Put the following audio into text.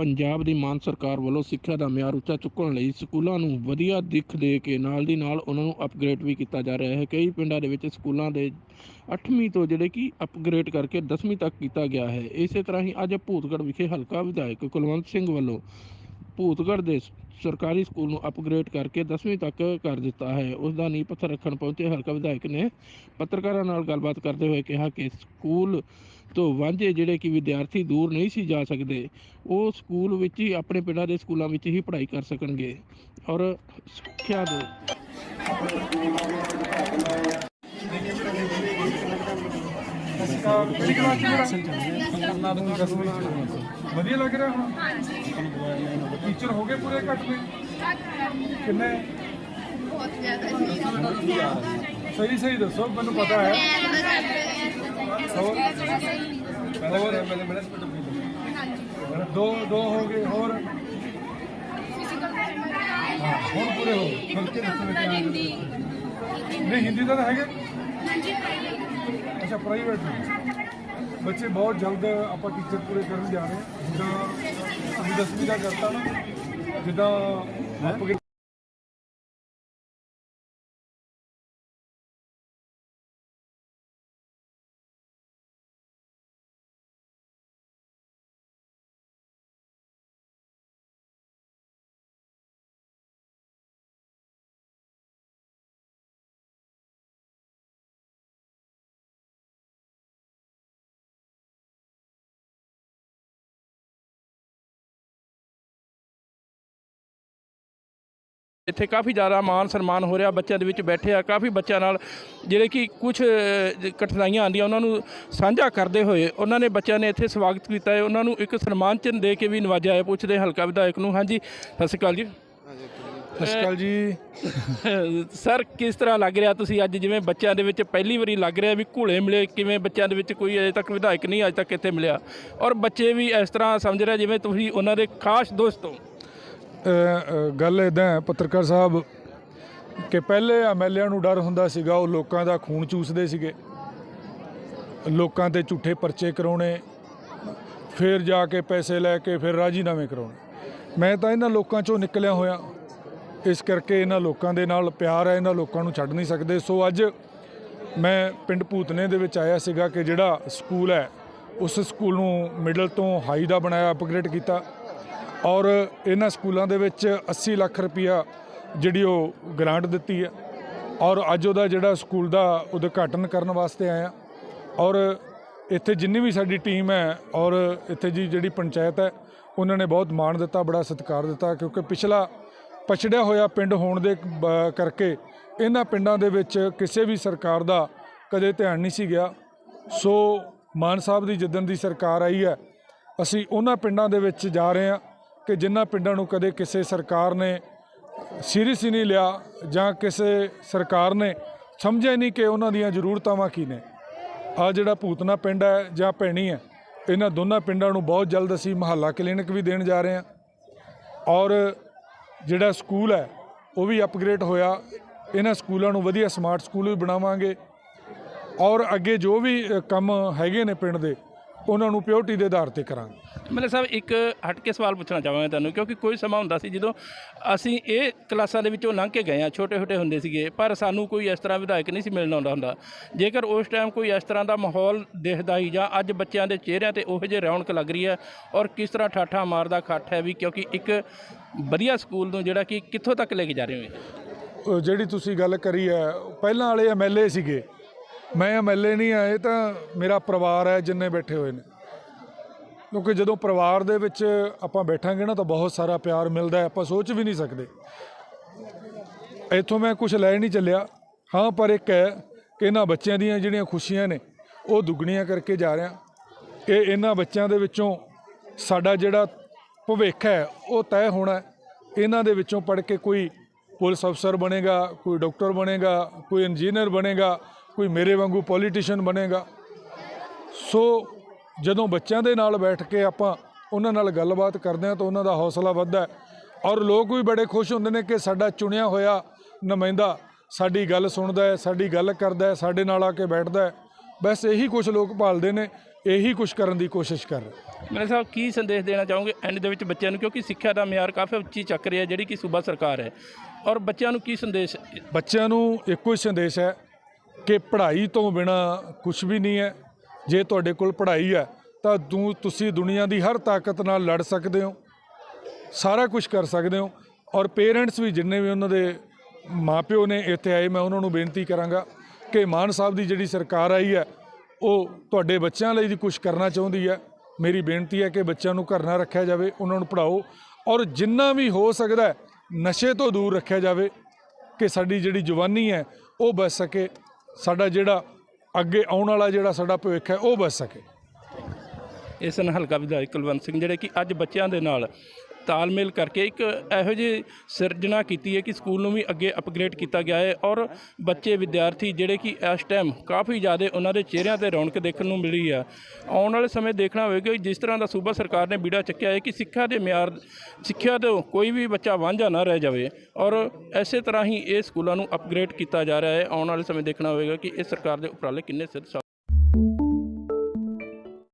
ਪੰਜਾਬ ਦੀ ਮਾਨ ਸਰਕਾਰ ਵੱਲੋਂ ਸਿੱਖਿਆ ਦਾ ਮਿਆਰ ਉੱਚਾ ਚੁੱਕਣ ਲਈ ਸਕੂਲਾਂ ਨੂੰ ਵਧੀਆ ਦਿੱਖ ਦੇ ਕੇ ਨਾਲ ਦੀ ਨਾਲ ਉਹਨਾਂ ਨੂੰ ਅਪਗ੍ਰੇਡ ਵੀ ਕੀਤਾ ਜਾ ਰਿਹਾ ਹੈ। ਕਈ ਪਿੰਡਾਂ ਦੇ ਵਿੱਚ ਸਕੂਲਾਂ ਦੇ 8ਵੀਂ ਤੋਂ ਜਿਹੜੇ ਕਿ ਅਪਗ੍ਰੇਡ ਕਰਕੇ 10ਵੀਂ ਤੱਕ ਕੀਤਾ ਗਿਆ ਹੈ। ਇਸੇ ਤਰ੍ਹਾਂ ਹੀ ਅੱਜ ਭੂਤਗੜ੍ਹ ਵਿਖੇ ਹਲਕਾ ਵਿਧਾਇਕ ਕੁਲਵੰਤ ਸਿੰਘ ਵੱਲੋਂ ਭੂਤਗੜ੍ਹ ਦੇ ਸਰਕਾਰੀ ਸਕੂਲ ਨੂੰ ਅਪਗ੍ਰੇਡ ਕਰਕੇ 10ਵੀਂ ਤੱਕ ਕਰ ਦਿੱਤਾ ਹੈ। ਉਸ ਦਾ ਨੀਂਹ ਪੱਥਰ ਰੱਖਣ ਪਹੁੰਚੇ ਹਲਕਾ ਵਿਧਾਇਕ ਨੇ ਪੱਤਰਕਾਰਾਂ ਨਾਲ ਗੱਲਬਾਤ ਕਰਦੇ ਹੋਏ ਕਿਹਾ ਕਿ ਸਕੂਲ ਤੋਂ ਵਾਂਝੇ ਜਿਹੜੇ ਕਿ ਵਿਦਿਆਰਥੀ ਦੂਰ ਨਹੀਂ ਸੀ ਜਾ ਸਕਦੇ, ਉਹ ਸਕੂਲ ਵਿੱਚ ਹੀ ਆਪਣੇ ਪਿੰਡਾਂ ਦੇ ਸਕੂਲਾਂ ਵਿੱਚ ਹੀ ਪੜ੍ਹਾਈ ਕਰ ਸਕਣਗੇ। ਔਰ ਸਿੱਖਿਆ ਦੇ ਵਧੀਆ ਲੱਗ ਰਿਹਾ ਹੁਣ? ਟੀਚਰ ਹੋ ਗਏ ਪੂਰੇ ਘੱਟ ਨੇ ਕਿੰਨੇ? ਬਹੁਤ ਜ਼ਿਆਦਾ ਸਹੀ ਸਹੀ ਦੱਸੋ ਮੈਨੂੰ ਪਤਾ ਹੈ। ਹੋਰ? ਹੋਰ ਦੋ ਦੋ ਹੋ ਗਏ ਹੋਰ? ਹਾਂ, ਹੁਣ ਪੂਰੇ ਹੋ ਗਏ? ਨਹੀਂ ਹਿੰਦੀ ਦਾ ਤਾਂ ਹੈਗੇ। ਅੱਛਾ ਪ੍ਰਾਈਵੇਟ ਬੱਚੇ ਬਹੁਤ ਜਲਦ ਆਪਾਂ ਟੀਚਰ ਪੂਰੇ ਕਰਨ ਜਾ ਰਹੇ ਹਾਂ। ਜਿੱਦਾਂ ਅਸੀਂ ਦਸਵੀਂ ਦਾ ਕਰਤਾ ਨਾ, ਜਿੱਦਾਂ ਇੱਥੇ ਕਾਫੀ ਜ਼ਿਆਦਾ ਮਾਨ ਸਨਮਾਨ ਹੋ ਰਿਹਾ ਬੱਚਿਆਂ ਦੇ ਵਿੱਚ ਬੈਠੇ ਆ। ਕਾਫੀ ਬੱਚਿਆਂ ਨਾਲ ਜਿਹੜੇ ਕਿ ਕੁਝ ਕਠਿਨਾਈਆਂ ਆਉਂਦੀਆਂ ਉਹਨਾਂ ਨੂੰ ਸਾਂਝਾ ਕਰਦੇ ਹੋਏ ਉਹਨਾਂ ਨੇ ਬੱਚਿਆਂ ਨੇ ਇੱਥੇ ਸਵਾਗਤ ਕੀਤਾ ਹੈ। ਉਹਨਾਂ ਨੂੰ ਇੱਕ ਸਨਮਾਨ ਚਿੰਨ੍ਹ ਦੇ ਕੇ ਵੀ ਨਵਾਜਿਆ ਹੈ। ਪੁੱਛਦੇ ਹਲਕਾ ਵਿਧਾਇਕ ਨੂੰ। ਹਾਂਜੀ ਸਤਿ ਸ਼੍ਰੀ ਅਕਾਲ ਜੀ। ਸਤਿ ਸ਼੍ਰੀ ਅਕਾਲ ਜੀ। ਸਰ ਕਿਸ ਤਰ੍ਹਾਂ ਲੱਗ ਰਿਹਾ ਤੁਸੀਂ ਅੱਜ? ਜਿਵੇਂ ਬੱਚਿਆਂ ਦੇ ਵਿੱਚ ਪਹਿਲੀ ਵਾਰੀ ਲੱਗ ਰਿਹਾ ਵੀ ਘੁਲੇ ਮਿਲੇ ਕਿਵੇਂ ਬੱਚਿਆਂ ਦੇ ਵਿੱਚ ਕੋਈ ਅਜੇ ਤੱਕ ਵਿਧਾਇਕ ਨਹੀਂ ਅੱਜ ਤੱਕ ਇੱਥੇ ਮਿਲਿਆ? ਔਰ ਬੱਚੇ ਵੀ ਇਸ ਤਰ੍ਹਾਂ ਸਮਝ ਰਿਹਾ ਜਿਵੇਂ ਤੁਸੀਂ ਉਹਨਾਂ ਦੇ ਖਾਸ ਦੋਸਤ ਹੋ। ਗੱਲ ਇਦਾਂ ਹੈ, ਪੱਤਰਕਾਰ ਸਾਹਿਬ, ਕਿ ਪਹਿਲੇ ਐਮਐਲਏ ਨੂੰ ਡਰ ਹੁੰਦਾ ਸੀਗਾ, ਉਹ ਲੋਕਾਂ ਦਾ ਖੂਨ ਚੂਸਦੇ ਸੀਗੇ। ਲੋਕਾਂ ਤੇ ਝੂਠੇ ਪਰਚੇ ਕਰਾਉਣੇ, ਫਿਰ ਜਾ ਕੇ ਪੈਸੇ ਲੈ ਕੇ ਫਿਰ ਰਾਜੀਨਾਮੇ ਕਰਾਉਣੇ। ਮੈਂ ਤਾਂ ਇਹਨਾਂ ਲੋਕਾਂ ਚੋਂ ਨਿਕਲਿਆ ਹੋਇਆ। ਇਸ ਕਰਕੇ ਇਹਨਾਂ ਲੋਕਾਂ ਦੇ ਨਾਲ ਪਿਆਰ ਹੈ, ਇਹਨਾਂ ਲੋਕਾਂ ਨੂੰ ਛੱਡ ਨਹੀਂ ਸਕਦੇ। ਸੋ ਅੱਜ ਮੈਂ ਪਿੰਡ ਭੂਤਨੇ ਦੇ ਵਿੱਚ ਆਇਆ ਸੀਗਾ ਕਿ ਜਿਹੜਾ ਸਕੂਲ ਹੈ, ਉਸ ਸਕੂਲ ਨੂੰ ਮਿਡਲ ਤੋਂ ਹਾਈ ਦਾ ਬਣਾਇਆ, ਅਪਗ੍ਰੇਡ ਕੀਤਾ। ਔਰ ਇਹਨਾਂ ਸਕੂਲਾਂ ਦੇ ਵਿੱਚ 80 ਲੱਖ ਰੁਪਇਆ ਜਿਹੜੀ ਉਹ ਗ੍ਰਾਂਟ ਦਿੱਤੀ ਹੈ। ਔਰ ਅੱਜ ਉਹਦਾ ਜਿਹੜਾ ਸਕੂਲ ਦਾ ਉਦਘਾਟਨ ਕਰਨ ਵਾਸਤੇ ਆਇਆ ਔਰ ਇੱਥੇ ਜਿੰਨੀ ਵੀ ਸਾਡੀ ਟੀਮ ਹੈ ਔਰ ਇੱਥੇ ਜੀ ਜਿਹੜੀ ਪੰਚਾਇਤ ਹੈ, ਉਹਨਾਂ ਨੇ ਬਹੁਤ ਮਾਣ ਦਿੱਤਾ, ਬੜਾ ਸਤਿਕਾਰ ਦਿੱਤਾ ਕਿਉਂਕਿ ਪਿਛਲਾ ਪਛੜਿਆ ਹੋਇਆ ਪਿੰਡ ਹੋਣ ਦੇ ਬ- ਕਰਕੇ ਇਹਨਾਂ ਪਿੰਡਾਂ ਦੇ ਵਿੱਚ ਕਿਸੇ ਵੀ ਸਰਕਾਰ ਦਾ ਕਦੇ ਧਿਆਨ ਨਹੀਂ ਸੀ ਗਿਆ। ਸੋ ਮਾਨ ਸਾਹਿਬ ਦੀ ਜਿੱਦਣ ਦੀ ਸਰਕਾਰ ਆਈ ਹੈ, ਅਸੀਂ ਉਹਨਾਂ ਪਿੰਡਾਂ ਦੇ ਵਿੱਚ ਜਾ ਰਹੇ ਹਾਂ। ਕਿ ਜਿਨ੍ਹਾਂ ਪਿੰਡਾਂ ਨੂੰ ਕਦੇ ਕਿਸੇ ਸਰਕਾਰ ਨੇ ਸੀਰੀਅਸ ਹੀ ਨਹੀਂ ਲਿਆ ਜਾਂ ਕਿਸੇ ਸਰਕਾਰ ਨੇ ਸਮਝਿਆ ਨਹੀਂ ਕਿ ਉਹਨਾਂ ਦੀਆਂ ਜ਼ਰੂਰਤਾਵਾਂ ਕੀ ਨੇ। ਆ ਜਿਹੜਾ ਭੂਤਨਾ ਪਿੰਡ ਹੈ ਜਾਂ ਭੈਣੀ ਹੈ, ਇਹਨਾਂ ਦੋਨਾਂ ਪਿੰਡਾਂ ਨੂੰ ਬਹੁਤ ਜਲਦ ਅਸੀਂ ਮਹੱਲਾ ਕਲੀਨਿਕ ਵੀ ਦੇਣ ਜਾ ਰਹੇ ਹਾਂ। ਔਰ ਜਿਹੜਾ ਸਕੂਲ ਹੈ, ਉਹ ਵੀ ਅਪਗ੍ਰੇਡ ਹੋਇਆ। ਇਹਨਾਂ ਸਕੂਲਾਂ ਨੂੰ ਵਧੀਆ ਸਮਾਰਟ ਸਕੂਲ ਵੀ ਬਣਾਵਾਂਗੇ। ਔਰ ਅੱਗੇ ਜੋ ਵੀ ਕੰਮ ਹੈਗੇ ਨੇ ਪਿੰਡ ਦੇ ਉਹਨਾਂ ਨੂੰ ਪਿਓਰਟੀ ਦੇ ਆਧਾਰ ਤੇ ਕਰਾਂਗੇ। ਮਤਲਬ ਸਾਹਿਬ ਇੱਕ ਹਟ ਕੇ ਸਵਾਲ ਪੁੱਛਣਾ ਚਾਹਾਂਗਾ ਤੁਹਾਨੂੰ ਕਿਉਂਕਿ ਕੋਈ ਸਮਾਂ ਹੁੰਦਾ ਸੀ ਜਦੋਂ ਅਸੀਂ ਇਹ ਕਲਾਸਾਂ ਦੇ ਵਿੱਚੋਂ ਲੰਘ ਕੇ ਗਏ ਆ ਛੋਟੇ ਛੋਟੇ ਹੁੰਦੇ ਸੀਗੇ ਪਰ ਸਾਨੂੰ ਕੋਈ ਇਸ ਤਰ੍ਹਾਂ ਵਿਧਾਇਕ ਨਹੀਂ ਸੀ ਮਿਲਣ ਆਉਂਦਾ ਹੁੰਦਾ। ਜੇਕਰ ਉਸ ਟਾਈਮ ਕੋਈ ਇਸ ਤਰ੍ਹਾਂ ਦਾ ਮਾਹੌਲ ਦਿਖਦਾ ਹੀ ਜਾਂ ਅੱਜ ਬੱਚਿਆਂ ਦੇ ਚਿਹਰਿਆਂ ਤੇ ਉਹੋ ਜਿਹੀ ਰੌਣਕ ਲੱਗ ਰਹੀ ਹੈ ਔਰ ਕਿਸ ਤਰ੍ਹਾਂ ਠਾਠਾ ਮਾਰਦਾ ਖੱਟ ਹੈ ਵੀ ਕਿਉਂਕਿ ਇੱਕ ਵਧੀਆ ਸਕੂਲ ਨੂੰ ਜਿਹੜਾ ਕਿ ਕਿੱਥੋਂ ਤੱਕ ਲੈ ਕੇ ਜਾ ਰਹੇ ਹੋ? ਜਿਹੜੀ ਤੁਸੀਂ ਗੱਲ ਕਰੀ ਹੈ ਪਹਿਲਾਂ ਵਾਲੇ ਐਮਐਲਏ ਸੀਗੇ ਮੈਂ ਐਮਐਲਏ ਨਹੀਂ ਆਏ ਤਾਂ ਮੇਰਾ ਪਰਿਵਾਰ ਹੈ, ਜਿੰਨੇ ਬੈਠੇ ਹੋਏ ਨੇ। ਕਿਉਂਕਿ ਜਦੋਂ ਪਰਿਵਾਰ ਦੇ ਵਿੱਚ ਆਪਾਂ ਬੈਠਾਂਗੇ ਨਾ, ਤਾਂ ਬਹੁਤ ਸਾਰਾ ਪਿਆਰ ਮਿਲਦਾ ਆਪਾਂ ਸੋਚ ਵੀ ਨਹੀਂ ਸਕਦੇ। ਇੱਥੋਂ ਮੈਂ ਕੁਝ ਲੈ ਨਹੀਂ ਚੱਲਿਆ। ਹਾਂ, ਪਰ ਇੱਕ ਹੈ ਕਿ ਇਹਨਾਂ ਬੱਚਿਆਂ ਦੀਆਂ ਜਿਹੜੀਆਂ ਖੁਸ਼ੀਆਂ ਨੇ, ਉਹ ਦੁੱਗਣੀਆਂ ਕਰਕੇ ਜਾ ਰਿਹਾ। ਇਹ ਇਹਨਾਂ ਬੱਚਿਆਂ ਦੇ ਵਿੱਚੋਂ ਸਾਡਾ ਜਿਹੜਾ ਭਵਿੱਖ ਹੈ, ਉਹ ਤੈਅ ਹੋਣਾ ਇਹਨਾਂ ਦੇ ਵਿੱਚੋਂ ਪੜ੍ਹ ਕੇ ਕੋਈ ਪੁਲਿਸ ਅਫਸਰ ਬਣੇਗਾ, ਕੋਈ ਡਾਕਟਰ ਬਣੇਗਾ, ਕੋਈ ਇੰਜੀਨੀਅਰ ਬਣੇਗਾ ਕੋਈ ਮੇਰੇ ਵਾਂਗੂ ਪੋਲੀਟੀਸ਼ੀਅਨ ਬਣੇਗਾ। ਸੋ ਜਦੋਂ ਬੱਚਿਆਂ ਦੇ ਨਾਲ ਬੈਠ ਕੇ ਆਪਾਂ ਉਹਨਾਂ ਨਾਲ ਗੱਲਬਾਤ ਕਰਦੇ ਹਾਂ ਤਾਂ ਉਹਨਾਂ ਦਾ ਹੌਸਲਾ ਵੱਧਦਾ ਹੈ। ਔਰ ਲੋਕ ਵੀ ਬੜੇ ਖੁਸ਼ ਹੁੰਦੇ ਨੇ ਕਿ ਸਾਡਾ ਚੁਣਿਆ ਹੋਇਆ ਨੁਮਾਇੰਦਾ ਸਾਡੀ ਗੱਲ ਸੁਣਦਾ ਹੈ ਸਾਡੀ ਗੱਲ ਕਰਦਾ ਹੈ ਸਾਡੇ ਨਾਲ ਆ ਕੇ ਬੈਠਦਾ ਹੈ। ਬਸ ਇਹੀ ਕੁਝ ਲੋਕ ਭਾਲਦੇ ਨੇ ਇਹੀ ਕੁਝ ਕਰਨ ਦੀ ਕੋਸ਼ਿਸ਼ ਕਰ ਰਹੇ। ਮੇਰੇ ਸਾਹਿਬ ਕੀ ਸੰਦੇਸ਼ ਦੇਣਾ ਚਾਹੋਗੇ ਐਂਡ ਦੇ ਵਿੱਚ ਬੱਚਿਆਂ ਨੂੰ? ਕਿਉਂਕਿ ਸਿੱਖਿਆ ਦਾ ਮਿਆਰ ਕਾਫੀ ਉੱਚੀ ਚੱਕ ਰਹੀ ਹੈ ਜਿਹੜੀ ਕਿ ਸੂਬਾ ਸਰਕਾਰ ਹੈ। ਔਰ ਬੱਚਿਆਂ ਨੂੰ ਕੀ ਸੰਦੇਸ਼? ਬੱਚਿਆਂ ਨੂੰ ਇੱਕੋ ਹੀ ਸੰਦੇਸ਼ ਹੈ ਕਿ ਪੜ੍ਹਾਈ ਤੋਂ ਬਿਨਾ ਕੁਝ ਵੀ ਨਹੀਂ ਹੈ। ਜੇ ਤੁਹਾਡੇ ਕੋਲ ਪੜ੍ਹਾਈ ਹੈ, ਤਾਂ ਦੂ ਤੁਸੀਂ ਦੁਨੀਆ ਦੀ ਹਰ ਤਾਕਤ ਨਾਲ ਲੜ ਸਕਦੇ ਹੋ, ਸਾਰਾ ਕੁਝ ਕਰ ਸਕਦੇ ਹੋ ਔਰ ਪੇਰੈਂਟਸ ਵੀ ਜਿੰਨੇ ਵੀ ਉਹਨਾਂ ਦੇ ਮਾਪਿਓ ਨੇ ਇੱਥੇ ਆਏ, ਮੈਂ ਉਹਨਾਂ ਨੂੰ ਬੇਨਤੀ ਕਰਾਂਗਾ ਕਿ ਮਾਨ ਸਾਹਿਬ ਦੀ ਜਿਹੜੀ ਸਰਕਾਰ ਆਈ ਹੈ, ਉਹ ਤੁਹਾਡੇ ਬੱਚਿਆਂ ਲਈ ਵੀ ਕੁਝ ਕਰਨਾ ਚਾਹੁੰਦੀ ਹੈ। ਮੇਰੀ ਬੇਨਤੀ ਹੈ ਕਿ ਬੱਚਿਆਂ ਨੂੰ ਘਰ ਨਾ ਰੱਖਿਆ ਜਾਵੇ, ਉਹਨਾਂ ਨੂੰ ਪੜ੍ਹਾਓ ਔਰ ਜਿੰਨਾ ਵੀ ਹੋ ਸਕਦਾ ਨਸ਼ੇ ਤੋਂ ਦੂਰ ਰੱਖਿਆ ਜਾਵੇ ਕਿ ਸਾਡੀ ਜਿਹੜੀ ਜਵਾਨੀ ਹੈ, ਉਹ ਬਚ ਸਕੇ। ਸਾਡਾ ਜਿਹੜਾ ਅੱਗੇ ਆਉਣ ਵਾਲਾ ਜਿਹੜਾ ਸਾਡਾ ਭਵਿੱਖ ਹੈ, ਉਹ ਬਚ ਸਕੇ। ਇਸ ਨਾਲ ਹਲਕਾ ਵਿਧਾਇਕ ਕੁਲਵੰਤ ਸਿੰਘ, ਜਿਹੜੇ ਕਿ ਅੱਜ ਬੱਚਿਆਂ ਦੇ ਨਾਲ ਤਾਲਮੇਲ ਕਰਕੇ ਇੱਕ ਇਹੋ ਜਿਹੀ ਸਿਰਜਣਾ ਕੀਤੀ ਹੈ ਕਿ ਸਕੂਲ ਨੂੰ ਵੀ ਅੱਗੇ ਅਪਗ੍ਰੇਡ ਕੀਤਾ ਗਿਆ ਹੈ ਔਰ ਬੱਚੇ, ਵਿਦਿਆਰਥੀ ਜਿਹੜੇ ਕਿ ਇਸ ਟਾਈਮ ਕਾਫੀ ਜ਼ਿਆਦਾ ਉਹਨਾਂ ਦੇ ਚਿਹਰਿਆਂ ਤੇ ਰੌਣਕ ਦੇਖਣ ਨੂੰ ਮਿਲੀ ਆ। ਆਉਣ ਵਾਲੇ ਸਮੇਂ ਦੇਖਣਾ ਹੋਵੇਗਾ ਜਿਸ ਤਰ੍ਹਾਂ ਦਾ ਸੂਬਾ ਸਰਕਾਰ ਨੇ ਬੀੜਾ ਚੱਕਿਆ ਹੈ ਕਿ ਸਿੱਖਿਆ ਦੇ ਮਿਆਰ, ਸਿੱਖਿਆ ਤੋਂ ਕੋਈ ਵੀ ਬੱਚਾ ਵਾਂਝਾ ਨਾ ਰਹਿ ਜਾਵੇ ਔਰ ਐਸੇ ਤਰ੍ਹਾਂ ਹੀ ਇਹ ਸਕੂਲਾਂ ਨੂੰ ਅਪਗ੍ਰੇਡ ਕੀਤਾ ਜਾ ਰਿਹਾ ਹੈ। ਆਉਣ ਵਾਲੇ ਸਮੇਂ ਦੇਖਣਾ ਹੋਵੇਗਾ ਕਿ ਇਹ ਸਰਕਾਰ ਦੇ ਉਪਰਾਲੇ ਕਿੰਨੇ ਸਿਰ ਸਾਬਤ